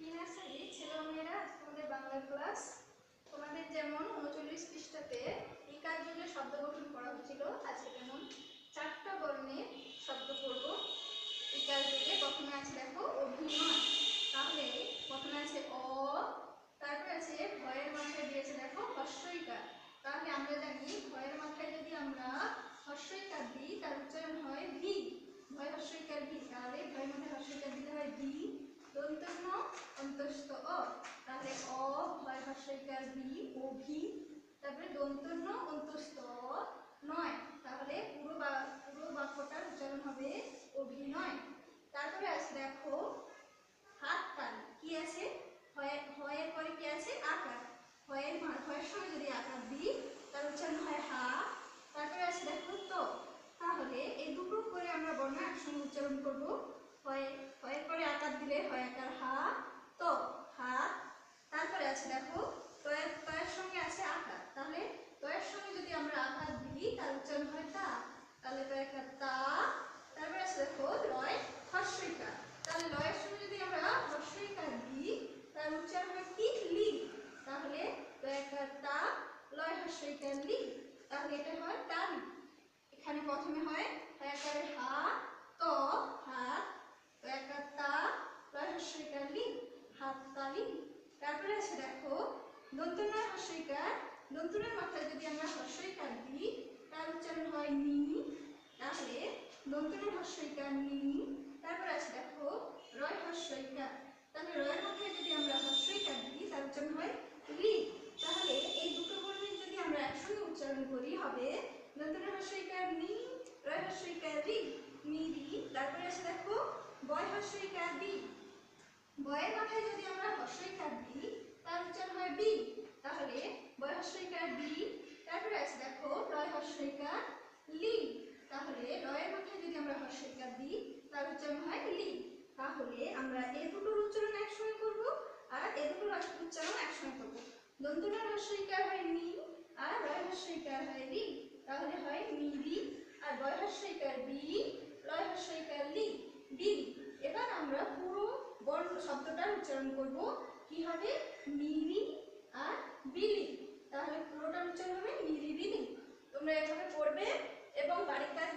তিন আসারি ছেলেমেয়েরা তোমাদের বাংলা ক্লাস তোমাদের যেমন উনচল্লিশ পৃষ্ঠাতে এই কাজগুলো শব্দ গঠন করা হয়েছিল, আজকে তেমন চারটা বর্ণের শব্দ পড়ব এই কাজগুলো প্রথমে আছে দেখো অভিনয় তাহলে প্রথমে আছে অ, তারপরে আছে ভয়ের মাথায় দিয়েছে দেখো হস্যইকার তাহলে আমরা জানি ভয়ের মাথায় যদি আমরা হস্যইকার দিই, তার উচ্চারণ হয় ভি ভয় হস্যইকার ভি তাহলে ভয়ের মাথায় হস্যইকার দিতে হয় ভি দন্তন্য অন্তস্থ অ। তাহলে অ ভয় হস্যইকার ভি ও ভি। তারপরে দন্তন্য অন্তস্থ অ নয় তাহলে পুরো বা পুরো বাক্যটার উচ্চারণ হবে অভিনয় তারপরে আছে দেখো হাত তাল কি আছে হয় হয়ের পরে কি আছে আকার হয়ের মা- হয়ের সঙ্গে যদি আকার দিই তার উচ্চারণ হয় হা তারপরে আছে দেখো তো তাহলে এই দুটো করে আমরা বর্ণ একসঙ্গে উচ্চারণ করব হয় হয়ের পরে আকার দিলে হয় আকার হা তো হা তারপরে আছে, দেখো। তয়ের তয়ের সঙ্গে আছে আঘাত তাহলে তয়ের সঙ্গে যদি আমরা আঘাত দিই, তার উচ্চারণ হয় তা। তাহলে তো একটা তা। তারপরে আছে দেখো লয় হস্যইকার তাহলে লয়ের সঙ্গে যদি আমরা হস্যইকার দিই তার উচ্চারণ হয় কি লি তাহলে তো একটা তা লয় হস্যইকার লি তাহলে এটা হয় তালি এখানে প্রথমে হয় একারে হা ত হাত তো একটা তা লয় হস্যইকার লি হাত তালি তারপরে আছে দেখো দন্তনার দন্তনার মাথায় যদি আমরা হস্যইকার দিই, তার উচ্চারণ হয় নি। তাহলে দন্তনার হস্যইকার নি। তারপরে আছে দেখো, রয় হস্যইকার তাহলে রয়ের মাথায় যদি আমরা হস্যইকার দিই, তার উচ্চারণ হয় রি। তাহলে এই দুটো বর্ণের যদি আমরা একসঙ্গে উচ্চারণ করি, হবে দন্তনার হস্যইকার নি, রয় হস্যইকার রি, নি, রি। তারপরে আছে দেখো, বয় হস্যইকার বি বয়ের মাথায় যদি আমরা হস্যইকার দিই, তার উচ্চারণ হয় বি। তাহলে বয় হস্যইকার বি তারপরে আছে দেখো লয় হস্যইকার লি তাহলে লয়ের মাথায় যদি আমরা হস্যইকার দিই তার উচ্চারণ হয় লি। তাহলে আমরা এ দুটোর উচ্চারণ একসঙ্গে করব আর এ দুটোর উচ্চারণ একসঙ্গে করব। দন্তনার হস্যইকার হয় নি আর রয় হস্যইকার হয় রি তাহলে হয় মিরি আর বয় হস্যইকার বি লয় হস্যইকার লি। বিরি এবার আমরা পুরো বর্ণ শব্দটার উচ্চারণ করব। কি হবে? মিরি আর বিলি তাহলে পুরোটার উচ্চারণ হবে মিরি বিলি তোমরা এভাবে পড়বে এবং বাড়ির কাজ